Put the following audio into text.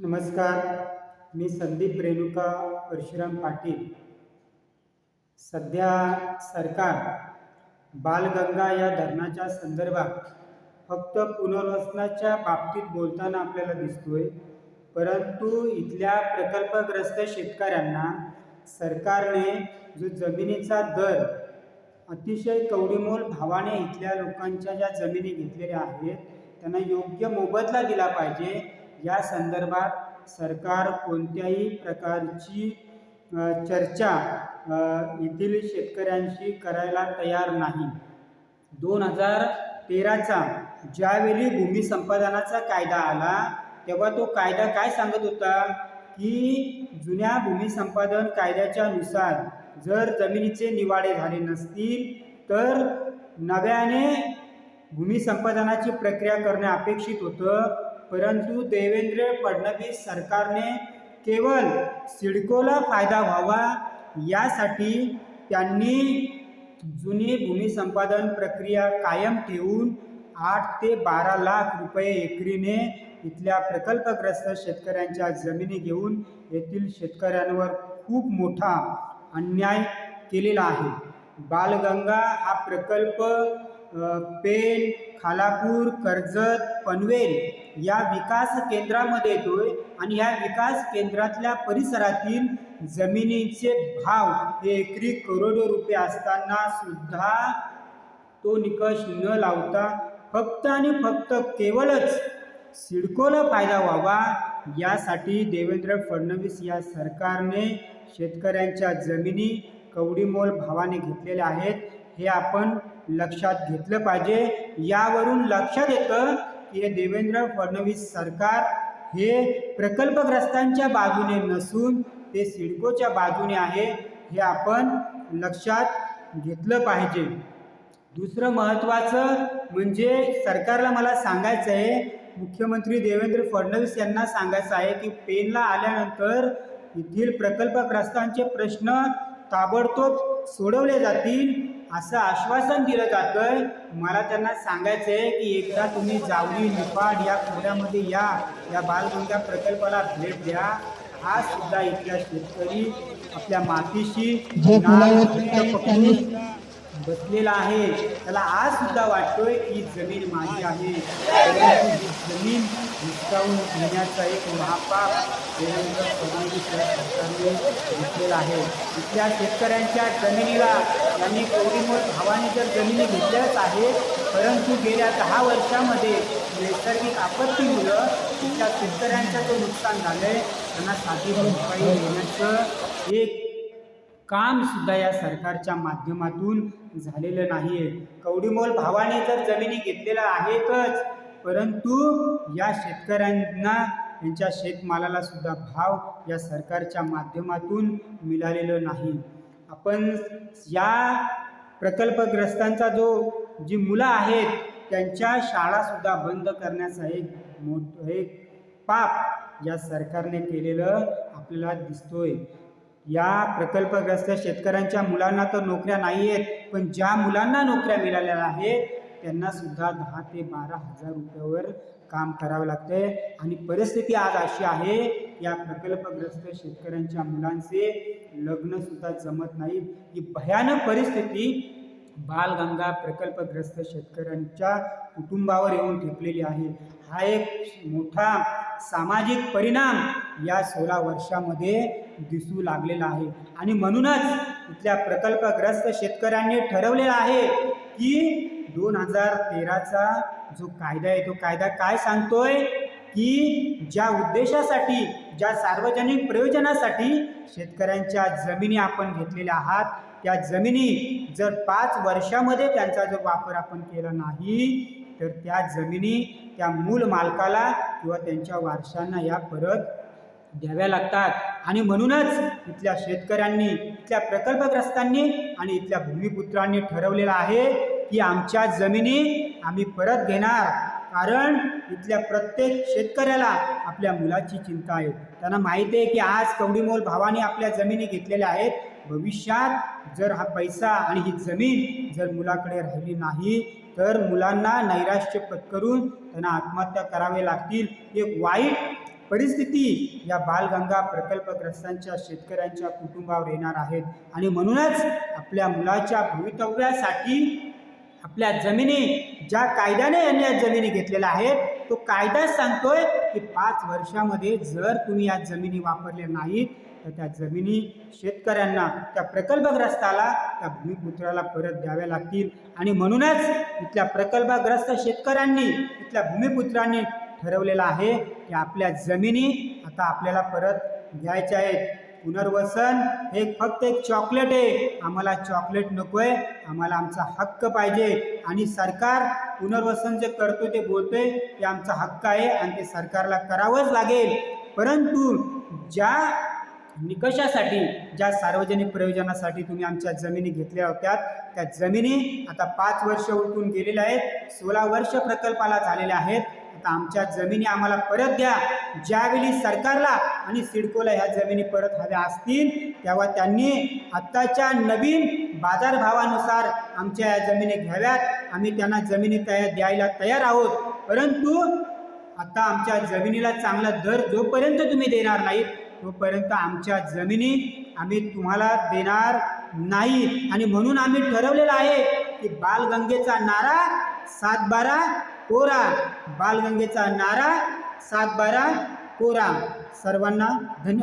नमस्कार मी संदीप रेणुका परशुराम पाटील. सध्या सरकार बालगंगा या धरणाच्या संदर्भात फक्त पुनर्वसनाच्या बाबतीत बोलताना आपल्याला दिसतोय परंतु इथल्या प्रकल्पग्रस्त शेतकऱ्यांना सरकारने जो जमिनीचा दर अतिशय कवडीमोल भावाने इथल्या लोकांच्या ज्या जमिनी घेतलेल्या आहेत त्यांना योग्य मोबदला दिला पाहिजे या संदर्भात सरकार कोणत्याही प्रकारची चर्चा येथील शेतकऱ्यांशी करायला तयार नाही. दोन हजार तेराचा ज्यावेळी भूमी संपादनाचा कायदा आला तेव्हा तो कायदा काय सांगत होता? की जुन्या भूमी संपादन कायद्याच्या नुसार जर जमिनीचे निवाडे झाले नसतील तर नव्याने भूमी संपादनाची प्रक्रिया करणे अपेक्षित होतं. परंतु देवेंद्र फडणवीस सरकारने केवळ सिडकोला फायदा व्हावा यासाठी त्यांनी जुनी भूमी संपादन प्रक्रिया कायम ठेवून आठ ते बारा लाख रुपये एकरीने इथल्या प्रकल्पग्रस्त शेतकऱ्यांच्या जमिनी घेऊन येथील शेतकऱ्यांवर खूप मोठा अन्याय केलेला आहे. बालगंगा हा प्रकल्प पेन खालापूर कर्जत पनवेल या विकास केंद्रामध्ये येतोय आणि या विकास केंद्रातल्या परिसरातील जमिनीचे भाव हे एकरी करोडो रुपये असताना सुद्धा तो निकष न लावता फक्त आणि फक्त केवळच सिडकोला फायदा व्हावा यासाठी देवेंद्र फडणवीस या सरकारने शेतकऱ्यांच्या जमिनी कवडीमोल भावाने घेतलेले आहेत हे आपण लक्षात घेतलं पाहिजे. यावरून लक्षात येतं की हे देवेंद्र फडणवीस सरकार हे प्रकल्पग्रस्तांच्या बाजूने नसून ते सिडकोच्या बाजूने आहे हे आपण लक्षात घेतलं पाहिजे. दुसरं महत्त्वाचं म्हणजे सरकारला मला सांगायचं आहे मुख्यमंत्री देवेंद्र फडणवीस यांना सांगायचं आहे की पेनला आल्यानंतर येथील प्रकल्पग्रस्तांचे प्रश्न ताबडतोब सोडवले जातील असं आश्वासन दिलं जातंय. मला त्यांना सांगायचं आहे की एकदा तुम्ही जावली निफाड या खोऱ्यामध्ये या. या बालगंगा प्रकल्पाला भेट द्या. हा सुद्धा इथला शेतकरी आपल्या मातीशी बसलेला आहे. त्याला आज सुद्धा वाटतोय की जमीन माझी आहे. जमीन हिसकावून घेण्याचा एक महापाप देवेंद्र फडणवीस सरकारने घेतलेला आहे. इथल्या शेतकऱ्यांच्या जमिनीला त्यांनी कवडीमोल भावाने जर जमिनी घेतल्याच आहे परंतु गेल्या दहा वर्षामध्ये नैसर्गिक आपत्तीमुळं त्या शेतकऱ्यांचं जो नुकसान झालं आहे त्यांना साधी भरपाई देण्याचं एक कामसुद्धा या सरकारच्या माध्यमातून झालेलं नाही आहे कवडीमोल भावाने जर जमिनी घेतलेलं आहेतच परंतु या शेतकऱ्यांना त्यांच्या शेतमालाला सुद्धा भाव या सरकारच्या माध्यमातून मिळालेलं नाही. आपण या प्रकल्पग्रस्तांचा जो जी मुलं आहेत त्यांच्या शाळासुद्धा बंद करण्याचा एक मोठं एक पाप या सरकारने केलेलं आपल्याला दिसतोय. या प्रकल्पग्रस्त शेतकऱ्यांच्या मुलांना तर नोकऱ्या नाही आहेत पण ज्या मुलांना नोकऱ्या मिळालेल्या आहेत त्यांना सुद्धा दहा ते बारा हजार रुपयावर काम करावं लागतंय. आणि परिस्थिती आज अशी आहे या प्रकल्पग्रस्त शेतकऱ्यांच्या मुलांचे लग्न सुद्धा जमत नाही. ही भयानक परिस्थिती बालगंगा प्रकल्पग्रस्त शेतकऱ्यांच्या कुटुंबावर येऊन ठेपलेली आहे. हा एक मोठा सामाजिक परिणाम या सोळा वर्षामध्ये दिसू लागलेला आहे. आणि म्हणूनच इथल्या प्रकल्पग्रस्त शेतकऱ्यांनी ठरवलेलं आहे की दोन हजार तेराचा जो कायदा आहे तो कायदा काय सांगतोय? की ज्या उद्देशासाठी ज्या सार्वजनिक प्रयोजनासाठी शेतकऱ्यांच्या जमिनी आपण घेतलेल्या आहात त्या जमिनी जर पाच वर्षामध्ये त्यांचा जर वापर आपण केला नाही तर त्या जमिनी त्या मूल मालकाला किंवा त्यांच्या वारशांना या परत द्याव्या लागतात. आणि म्हणूनच इथल्या शेतकऱ्यांनी इथल्या प्रकल्पग्रस्तांनी आणि इथल्या भूमिपुत्रांनी ठरवलेलं आहे की आमच्या जमिनी आम्ही परत घेणार. कारण इथल्या प्रत्येक शेतकऱ्याला आपल्या मुलाची चिंता आहे. त्यांना माहिती आहे की आज कवडीमोल भावाने आपल्या जमिनी घेतलेल्या आहेत. भविष्यात जर हा पैसा आणि ही जमीन जर मुलाकडे राहिली नाही तर मुलांना नैराश्य पत्करून त्यांना आत्महत्या करावे लागतील. एक वाईट परिस्थिती या बालगंगा प्रकल्पग्रस्तांच्या शेतकऱ्यांच्या कुटुंबावर येणार आहेत. आणि म्हणूनच आपल्या मुलाच्या भवितव्यासाठी आपल्या जमिनी ज्या कायद्याने यांनी या जमिनी घेतलेल्या आहेत तो कायदा सांगतोय की पाच वर्षामध्ये जर तुम्ही या जमिनी वापरल्या नाहीत तर त्या जमिनी शेतकऱ्यांना त्या प्रकल्पग्रस्ताला त्या भूमिपुत्राला परत द्याव्या लागतील. आणि म्हणूनच इथल्या प्रकल्पग्रस्त शेतकऱ्यांनी इथल्या भूमिपुत्रांनी ठरवलेलं आहे की आपल्या जमिनी आता आपल्याला परत द्यायच्या आहेत. पुनर्वसन हे फक्त एक चॉकलेट आहे. आम्हाला चॉकलेट नकोय. आम्हाला आमचा हक्क पाहिजे. आणि सरकार पुनर्वसन जे करतो ते बोलतोय ते आमचा हक्क आहे आणि ते सरकारला करावंच लागेल. परंतु ज्या निकषासाठी ज्या सार्वजनिक प्रयोजनासाठी तुम्ही आमच्या जमिनी घेतल्या होत्या त्या जमिनी आता पाच वर्ष उलटून गेलेल्या आहेत. सोळा वर्ष प्रकल्पाला झालेल्या आहेत. आता आमच्या जमिनी आम्हाला परत द्या. ज्यावेळी सरकारला आणि सिडकोला ह्या जमिनी परत हव्या असतील तेव्हा त्यांनी आत्ताच्या नवीन बाजारभावानुसार आमच्या या जमिनी घ्याव्यात. आम्ही त्यांना जमिनी तयार द्यायला तयार आहोत. परंतु आता आमच्या जमिनीला चांगला दर जोपर्यंत तुम्ही देणार नाहीत तोपर्यंत आमच्या जमिनी आम्ही तुम्हाला देणार नाही. आणि म्हणून आम्ही ठरवलेलं आहे की बालगंगेचा नारा सात बारा कोरा. बालगंगेचा नारा सात बारा कोरा. सर्वांना धन्यवाद.